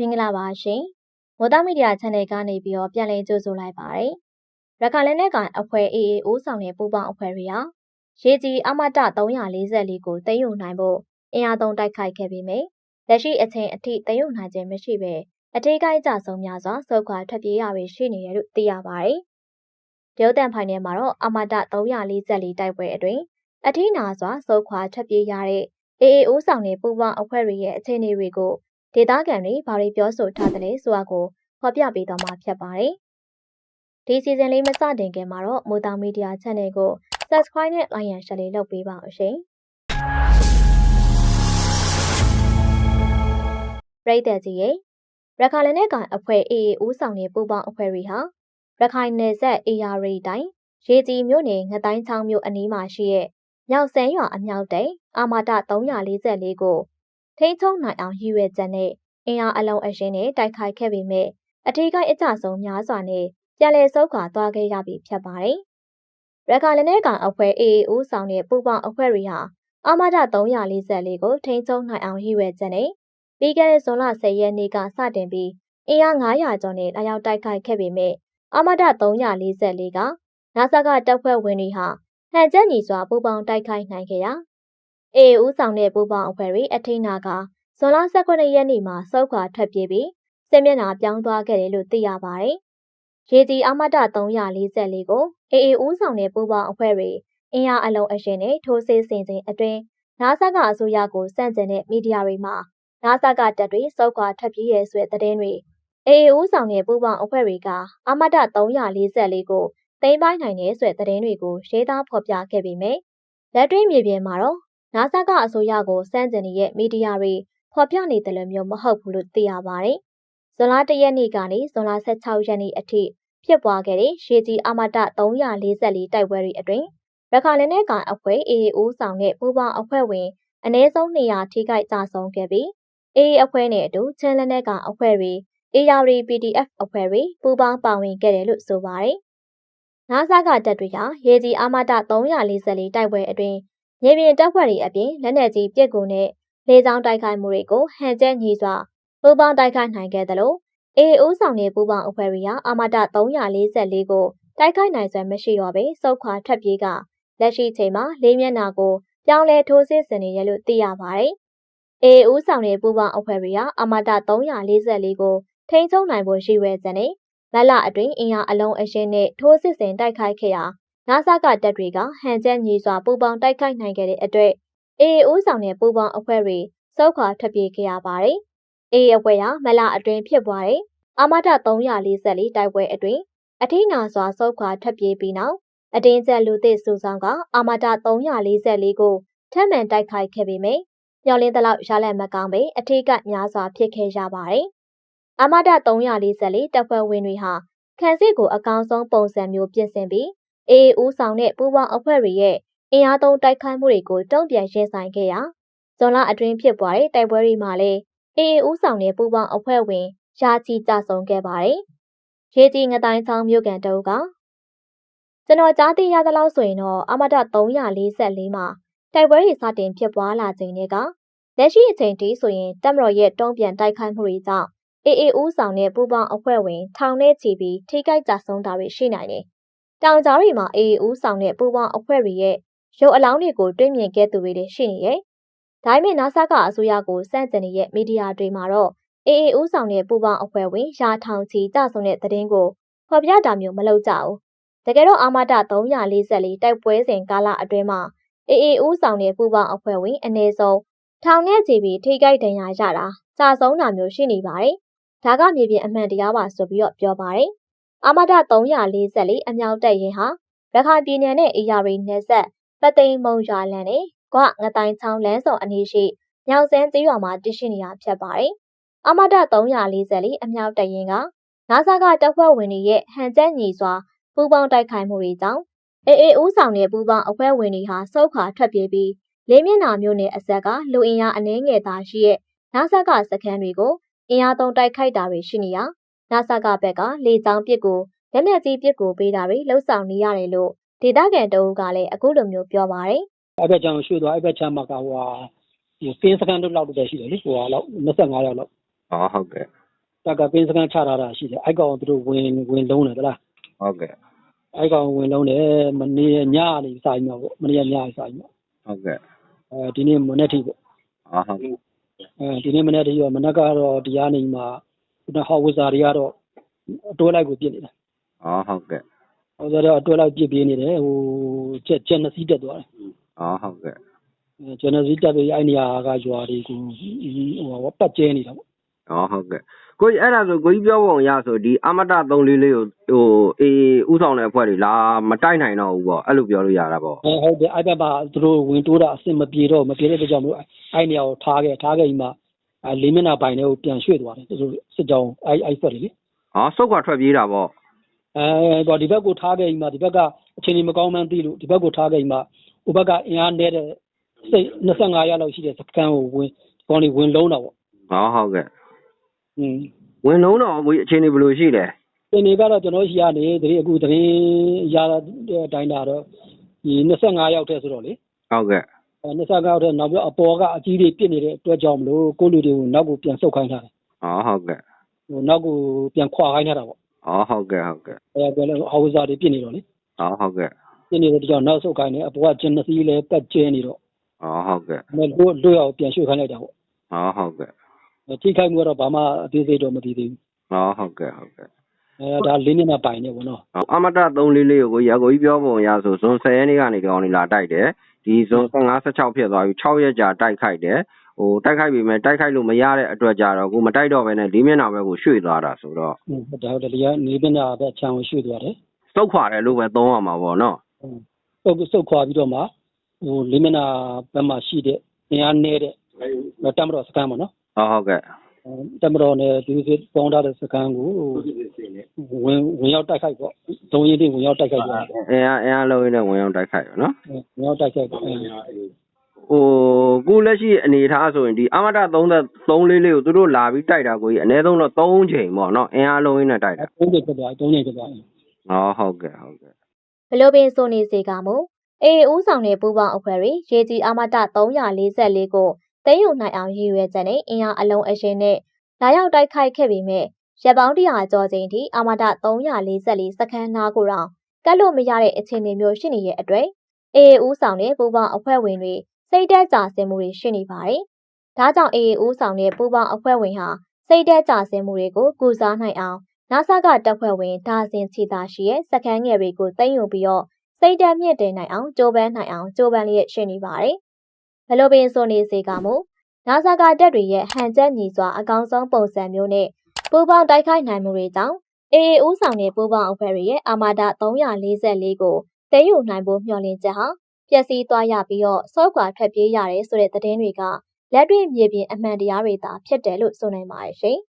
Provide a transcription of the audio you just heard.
မင်္ဂလာပါရှင်မော်တာမီဒီယာ channel ကနေပြီးတော့ပြန်လည်ကြိုဆိုလိုက်ပါတယ်ရခိုင်လက်နက်ကိုင်အဖွဲ့ AA ဦးဆောင်တဲ့ပူးပေါင်းအဖွဲ့တွေဟာရေကြီးအမတ344ကိုသိမ်းယူနိုင်ဖို့အင်အားသုံးတိုက်ခိုက်ခဲ့ပြီးမြဲလက်ရှိအချိန်အထိသိမ်းယူနိုင်ခြင်းမရှိဘဲအထေးကိုင်းကြဆုံးများစွာစုခွာထွက်ပြေးရပြီးရှိနေတယ်လို့သိရပါတယ်ဒေသန်ဖိုင်နယ်မှာတော့အမတ344တိုက်ပွဲအတွင်းအထီးနာစွာစုခွာထွက်ပြေးရတဲ့ AA ဦးဆောင်တဲ့ပူးပေါင်းအဖွဲ့တွေရဲ့အခြေအနေတွေကို ဒေသခံတွေဘာတွေပြောဆိုထားသလဲဆိုတာကိုဖော်ပြပေးသွားမှာဖြစ်ပါတယ်။ဒီစီဇန်လေးမစတင်ခင်မှာတော့မိုတာမီဒီယာ channel ကို subscribe နဲ့ like ရန် share လေးလုပ်ပေးပါအောင်ရှင်။ပရိသတ်ကြီးရေရခိုင်လက်နက်ကိုင်အဖွဲ့ AA ဦးဆောင်တဲ့ပူးပေါင်းအဖွဲ့တွေဟာရခိုင်နယ်စပ် AR တိုင်းရေကြီးမြို့နယ်ငတိုင်းချောင်းမြို့အနီးမှာရှိတဲ့မြောက်စဲရွာအမြောက်တိန်အာမာတ344ကို ထိန်းချုပ်နိုင်အောင်ရည်ရွယ်ချက်နဲ့အင်အားအလုံးအရှင်းနဲ့တိုက်ခိုက်ခဲ့ပေမဲ့အထီးကိုင်းအကြဆုံးများစွာနဲ့ပြန်လည်ဆုတ်ခွာသွားခဲ့ရပြီဖြစ်ပါတယ်။ရခိုင်လက်နက်ကောင်အဖွဲ့ AA ဦးဆောင်တဲ့ပူပေါင်းအဖွဲ့တွေဟာအာမဒ344ကိုထိန်းချုပ်နိုင်အောင်ရည်ရွယ်ချက်နဲ့ပြီးခဲ့တဲ့ဇွန်လ10ရက်နေ့ကစတင်ပြီးအင်အား900ကျော်နဲ့လာရောက်တိုက်ခိုက်ခဲ့ပေမဲ့အာမဒ344ကနာဆာကတပ်ဖွဲ့ဝင်တွေဟာဟန်ချက်ညီစွာပူပေါင်းတိုက်ခိုက်နိုင်ခဲ့ရာ အေဦးဆောင်တဲ့ပူပေါင်းအဖွဲ့တွေအထိနာကဇွန်လ18ရက်နေ့မှာစောက်ခွာထွက်ပြေးပြီးစစ်မျက်နှာပြောင်းသွားခဲ့တယ်လို့သိရပါတယ်။ရေကြီးအမတ344ကိုအေအေဦးဆောင်တဲ့ပူပေါင်းအဖွဲ့တွေအင်အားအလုံးအရှင်နဲ့ထိုးစစ်ဆင်ခြင်းအတွင်းနာဆာကအစိုးရကိုစန့်ကျင်တဲ့မီဒီယာတွေမှာနာဆာကတပ်တွေစောက်ခွာထွက်ပြေးရဲဆွဲတဲ့တဲ့တွေအေအေဦးဆောင်တဲ့ပူပေါင်းအဖွဲ့တွေကအမတ344ကိုသိမ်းပိုက်နိုင်တဲ့ဆွဲတဲ့တဲ့တွေကိုရေးသားဖော်ပြခဲ့ပေမဲ့လက်တွေ့မြေပြင်မှာတော့ နာဆာကအစိုးရကိုစန့်ကျင်နေတဲ့မီဒီယာတွေဖော်ပြနေတယ်လို့မျိုးမဟုတ်ဘူးလို့သိရပါတယ်။ဇွန်လ၁ရက်နေ့ကနေဇွန်လ16ရက်နေ့အထိဖြစ်ပွားခဲ့တဲ့ရှေးကြီးအမတ344တိုက်ပွဲတွေအတွင်းရခိုင်လက်နက်ကိုင်အဖွဲ့ AA ဦးဆောင်တဲ့ပူးပေါင်းအဖွဲ့ဝင်အနည်းဆုံး200ထိခိုက်ကြဆုံးခဲ့ပြီး AA အဖွဲ့နဲ့အတူချင်းလက်နက်ကောင်အဖွဲ့တွေ ARD PDF အဖွဲ့တွေပူးပေါင်းပါဝင်ခဲ့တယ်လို့ဆိုပါတယ်။နာဆာကတပ်တွေဟာရေကြီးအမတ344တိုက်ပွဲအတွင်း မြေပြင်တပ်ဖွဲ့တွေအပြင်လက်နက်ကြီးပြစ်ကူနဲ့လေကြောင်းတိုက်ခိုက်မှုတွေကိုဟန်ချက်ညီစွာပူးပေါင်းတိုက်ခိုက်နိုင်ခဲ့သလိုအေအိုးဆောင်တဲ့ပူးပေါင်းအဖွဲ့တွေဟာအာမတ344ကိုတိုက်ခိုက်နိုင်စွမ်းမရှိတော့ဘဲစုခွာထွက်ပြေးကလက်ရှိချိန်မှာလေးမျက်နှာကိုပြောင်းလဲထိုးစစ်ဆင်နေရလို့သိရပါတယ်။အေအိုးဆောင်တဲ့ပူးပေါင်းအဖွဲ့တွေဟာအာမတ344ကိုထိန်းချုပ်နိုင်ဖို့ရှိဝဲစနဲ့မလအတွင်းအင်အားအလုံးအရှင်းနဲ့ထိုးစစ်ဆင်တိုက်ခိုက်ခဲ့ရာ နာဆာကတပ်တွေကဟန်ချက်ညီစွာပူးပေါင်းတိုက်ခိုက်နိုင်ခဲ့တဲ့အတွက်အေအေဦးဆောင်တဲ့ပူပေါင်းအဖွဲ့တွေစောက်ခွာထွက်ပြေးခဲ့ရပါတယ်။အေအေအဖွဲ့ဟာမလအတွင်းဖြစ်ပွားတဲ့အာမတ344တိုက်ပွဲအတွင်းအထိနာစွာစောက်ခွာထွက်ပြေးပြီးနောက်အတင်းကျပ်လူသစ်စုဆောင်ကအာမတ344ကိုထပ်မံတိုက်ခိုက်ခဲ့ပေမယ့်မျော်လင်းသလောက်ရလက်မကောင်းပဲအထိကများစွာဖြစ်ခဲ့ရပါတယ်။အာမတ344တပ်ဖွဲ့ဝင်တွေဟာခန်းစစ်ကိုအကောင်ဆုံးပုံစံမျိုးပြင်ဆင်ပြီး အေအေဦးဆောင်တဲ့ပူပေါင်းအဖွဲ့တွေရဲ့အင်အားသုံးတိုက်ခိုက်မှုတွေကိုတုံ့ပြန်ရင်ဆိုင်ခဲ့ရာဇွန်လအတွင်းဖြစ်ပွားတဲ့တိုက်ပွဲတွေမှာလည်းအေအေဦးဆောင်တဲ့ပူပေါင်းအဖွဲ့ဝင်ရာချီကြဆုံခဲ့ပါတယ်။ရေကြီးငတိုင်းချောင်းမြို့ကန်တုပ်ကကျွန်တော်ကြားသိရသလောက်ဆိုရင်တော့အမတ344မှာတိုက်ပွဲတွေစတင်ဖြစ်ပွားလာချိန်တွေကလက်ရှိအချိန်ထိဆိုရင်တပ်မတော်ရဲ့တုံ့ပြန်တိုက်ခိုက်မှုတွေကြောင့်အေအေဦးဆောင်တဲ့ပူပေါင်းအဖွဲ့ဝင်ထောင်နဲ့ချီပြီးထိခိုက်ကြဆုံးတာတွေရှိနိုင်တယ်။ တောင်ကြားတွေမှာအေအေဦးဆောင်တဲ့ပူပေါင်းအဖွဲ့တွေရဲ့ရုပ်အလောင်းတွေကိုတွေ့မြင်ခဲ့သူတွေလည်းရှိနေရဲ့။ဒါပေမဲ့ NASA ကအစိုးရကိုစန့်ကျင်နေတဲ့မီဒီယာတွေမှာတော့အေအေဦးဆောင်တဲ့ပူပေါင်းအဖွဲ့ဝင်ရာထောင်ချီကြဆုံတဲ့သတင်းကိုဖော်ပြတာမျိုးမလုပ်ကြဘူး။တကယ်တော့အာမတ344တိုက်ပွဲစဉ်ကာလအတွင်းမှာအေအေဦးဆောင်တဲ့ပူပေါင်းအဖွဲ့ဝင်အနည်းဆုံးထောင်နဲ့ချီပြီးထိခိုက်ဒဏ်ရာရတာကြာဆုံးတာမျိုးရှိနေပါတယ်။ဒါကမြေပြင်အမှန်တရားပါဆိုပြီးတော့ပြောပါတယ်။ အာမတ344အမြောက်တပ်ရင်ဟာရခိုင်ပြည်နယ်နဲ့အေရရီနယ်စပ်ပသိမ်မုံရွာလန်နဲ့ဂွငတိုင်းချောင်းလမ်းစုံအနီးရှိမြောက်စင်းကျေးရွာမှာတည်ရှိနေတာဖြစ်ပါတယ်။အမတ344အမြောက်တရင်ကနာဆာကတပ်ဖွဲ့ဝင်တွေရဲ့ဟန်ချက်ညီစွာပူးပေါင်းတိုက်ခိုက်မှုတွေကြောင့်အေအေဦးဆောင်တဲ့ပူးပေါင်းအဖွဲ့ဝင်တွေဟာစုတ်ခါထွက်ပြေးပြီးလေးမျက်နှာမျိုးနဲ့အဆက်ကလူအင်အားအနှဲငယ်သာရှိတဲ့နာဆာကစခန်းတွေကိုအင်အားသုံးတိုက်ခိုက်တာတွေရှိနေရာ နာဆာကဘက်ကလေကြောင်းပစ်ကိုလက်နက်ကြီးပစ်ကိုပေးတာတွေလှုပ်ဆောင်နေရတယ်လို့ဒေသခံတအုပ်ကလည်းအခုလိုမျိုးပြောပါတယ်။အဲ့ဘက်ချမ်းရွှေ့သွားအဲ့ဘက်ချမ်းမှာကဟိုဟာဒီကင်းစကန်တို့လောက်တည်းရှိတယ်လေဟိုဟာလောက်25ရောက်လောက်။အော်ဟုတ်ကဲ့တက်ကပင်းစကန်ချထားတာရှိတယ်အဲ့ကောင်သူတို့ဝင်ဝင်လုံးတယ်ဗလားဟုတ်ကဲ့အဲ့ကောင်ဝင်လုံးတယ်မနေ့ညနေစာရင်ပေါ့မနေ့ညနေစာရင်ပေါ့ဟုတ်ကဲ့အဲဒီနေ့မနေ့ထိပေါ့အာဟုတ်ကဲ့အဲဒီနေ့မနေ့ထိရောမနေ့ကတော့တရားနေမှာ ခုနဟောဝဇာတွေကတော့အတွဲလိုက်ကိုပြစ်နေတာအာဟုတ်ကဲ့ဟောဝဇာတွေအတွဲလိုက်ပြစ်ပြနေတယ်ဟိုချက်ချက်နှစ်စီးတက်သွားတယ်အာဟုတ်ကဲ့ကျန်တဲ့စီးတက်ပြီးအဲ့နေရာကရွာတွေကိုဟိုပတ်ကျဲနေတာပေါ့အာဟုတ်ကဲ့ကိုကြီးအဲ့ဒါဆိုကိုကြီးပြောပုံရဆိုဒီအမတ344ကိုဟိုအေးဥဆောင်တဲ့အဖွဲ့တွေလာမတိုက်နိုင်တော့ဘူးပေါ့အဲ့လိုပြောလို့ရတာပေါ့အဲဟုတ်တယ်အဲ့ဘက်မှာသူတို့ဝင်တိုးတာအဆင်မပြေတော့မပြေတဲ့အတွက်ကြောင့်မလို့အဲ့နေရာကိုထားခဲ့ထားခဲ့ပြီးမှ အဲလေးမျက်နှာပိုင်တွေကိုပြန်ရွှေ့သွားတယ်သူတို့စစ်ကြောင်းအဲ့အဲ့ဖက်တွေလေအာစုတ်ခွာထွက်ပြေးတာပေါ့အဲတော့ဒီဘက်ကိုထားခဲ့ပြီးမှဒီဘက်ကအခြေအနေမကောင်းမှန်းသိလို့ဒီဘက်ကိုထားခဲ့ပြီးမှဟိုဘက်ကအင်အားနည်းတဲ့စိတ်25ရက်လောက်ရှိတဲ့စကန်ကိုဝင်ကောင်းလေးဝင်လုံးတော့ပေါ့အာဟုတ်ကဲ့อืมဝင်လုံးတော့ကိုကြီးအခြေအနေဘယ်လိုရှိလဲဒီနေ့ကတော့ကျွန်တော်ရှိရနေတတိအခုတရင်ရတဲ့အတိုင်းတာတော့ဒီ25ရောက်တဲ့ဆိုတော့လေဟုတ်ကဲ့ အဲ25ရောက်တဲ့နောက်ပြီးအပေါ်ကအကြီးတွေပြစ်နေတဲ့အတွက်ကြောင့်မလို့ ကိုလူတွေကို နောက်ကို ပြန်ဆုတ်ခိုင်းထားတယ်အာဟုတ်ကဲ့ဟိုနောက်ကို ပြန်ခွာခိုင်းထားတာပေါ့အာဟုတ်ကဲ့ ဟုတ်ကဲ့အဲဒါလည်းဟောဝဇာတွေပြစ်နေတော့လေအာဟုတ်ကဲ့ပြစ်နေတဲ့အတွက်ကြောင့် နောက်ဆုတ်ခိုင်းတယ် အပေါ်ကကျင်းနှစ်စီးလည်း ပတ်ကျဲနေတော့အာဟုတ်ကဲ့အဲတို့တို့ရောက်ပြန်ရွှေ့ခိုင်းလိုက်တာပေါ့အာဟုတ်ကဲ့အဲထိခိုက်မှုကတော့ ဘာမှ အသေးစိတ်တော့ မသိသေးဘူးအာဟုတ်ကဲ့ ဟုတ်ကဲ့အဲဒါ လေးနှစ်နဲ့ပိုင်နေပေါ့နော် အမတ344ကိုကိုကြီးကိုကြီး ပြောပုံရဆို ဇွန်10ရက်နေ့ကနေကြောင်းနေလာတိုက်တယ် ဒီဇွန်15 16ဖြစ်သွားပြီ6ရက်ကြာတိုက်ခိုက်တယ်ဟိုတိုက်ခိုက်ပြီမဲ့တိုက်ခိုက်လို့မရတဲ့အတွက်ကြတော့ကိုမတိုက်တော့ဘဲနဲ့လေးမျက်နှာဘက်ကိုရွှေ့သွားတာဆိုတော့ဟုတ်ဒါဟုတ်တယ်လေကနေပင်တာပဲခြံကိုရွှေ့သွားတယ်စုတ်ခွာတယ်လို့ပဲသုံးရမှာပေါ့နော်ပုတ်ဆုတ်ခွာပြီးတော့မှဟိုလေးမျက်နှာဘက်မှာရှိတဲ့အင်အားနည်းတဲ့တမတော်စကန်ပေါ့နော်ဟုတ်ဟုတ်ကဲ့တမတော်နဲ့ဒီစစ်ပေါင်းထားတဲ့စကန်ကိုဝင်ဝင်ရောက်တိုက်ခိုက်ပေါ့ ဒုံရင်တွေဝင်ရောက်တိုက်ခိုက်ကြတယ်အင်အားအင်အားလုံးရင်းနဲ့ဝင်အောင်တိုက်ခိုက်ရနော်ဝင်ရောက်တိုက်ခိုက်ပေါ့အဲဟိုခုလက်ရှိအနေထားဆိုရင်ဒီအမတ3344ကိုသူတို့လာပြီးတိုက်တာကိုကြီးအနည်းဆုံးတော့3ချိန်ပေါ့နော်အင်အားလုံးရင်းနဲ့တိုက်တာသုံးချက်ဖြစ်သွားသုံးချက်ဖြစ်သွားဟောဟုတ်ကဲ့ဟုတ်ကဲ့ဘလို့ပင်ဆိုနေစေကမူအေအေဦးဆောင်တဲ့ပူပေါင်းအဖွဲ့တွေရေကြီးအာမတ344ကိုသိမ်းယူနိုင်အောင်ရည်ရွယ်ချက်နဲ့အင်အားအလုံးအရှင်နဲ့လာရောက်တိုက်ခိုက်ခဲ့ပေမဲ့ ရပ်ပေါင်းတရာကျော်ချိန်ထိအာမတ344စခန်းနာကိုတော့ကတ်လို့မရတဲ့အခြေအနေမျိုးရှိနေတဲ့အတွက်အေအေဦးဆောင်တဲ့ပူပေါင်းအဖွဲ့ဝင်တွေစိတ်တက်ကြဆင်းမှုတွေရှိနေပါတယ်။ဒါကြောင့်အေအေဦးဆောင်တဲ့ပူပေါင်းအဖွဲ့ဝင်ဟာစိတ်တက်ကြဆင်းမှုတွေကိုကုစားနိုင်အောင်နာဆာကတပ်ဖွဲ့ဝင်ဒါဇင်ချီတာရှိရဲ့စခန်းငယ်တွေကိုတင်ယူပြီးတော့စိတ်ဓာတ်မြင့်တင်နိုင်အောင်ကြိုးပမ်းနိုင်အောင်ကြိုးပမ်းလျက်ရှိနေပါတယ်။ဘလို့ပင်ဆိုနေစေကမူနာဆာကတပ်တွေရဲ့ဟန်ချက်ညီစွာအကောင်းဆုံးပုံစံမျိုးနဲ့ ပူပေါင်းတိုက်ခိုက်နိုင်မှုတွေကြောင့်အေအေဦးဆောင်တဲ့ပူပေါင်းအဖွဲ့တွေရဲ့အာမာဒ344ကိုတင်ယူနိုင်ဖို့မျှော်လင့်ချက်ဟာပျက်စီးသွားရပြီးတော့စော့ကွာထွက်ပြေးရတယ်ဆိုတဲ့သတင်းတွေကလက်တွေ့မြေပြင်အမှန်တရားတွေသာဖြစ်တယ်လို့ဆိုနိုင်ပါတယ်ရှင်။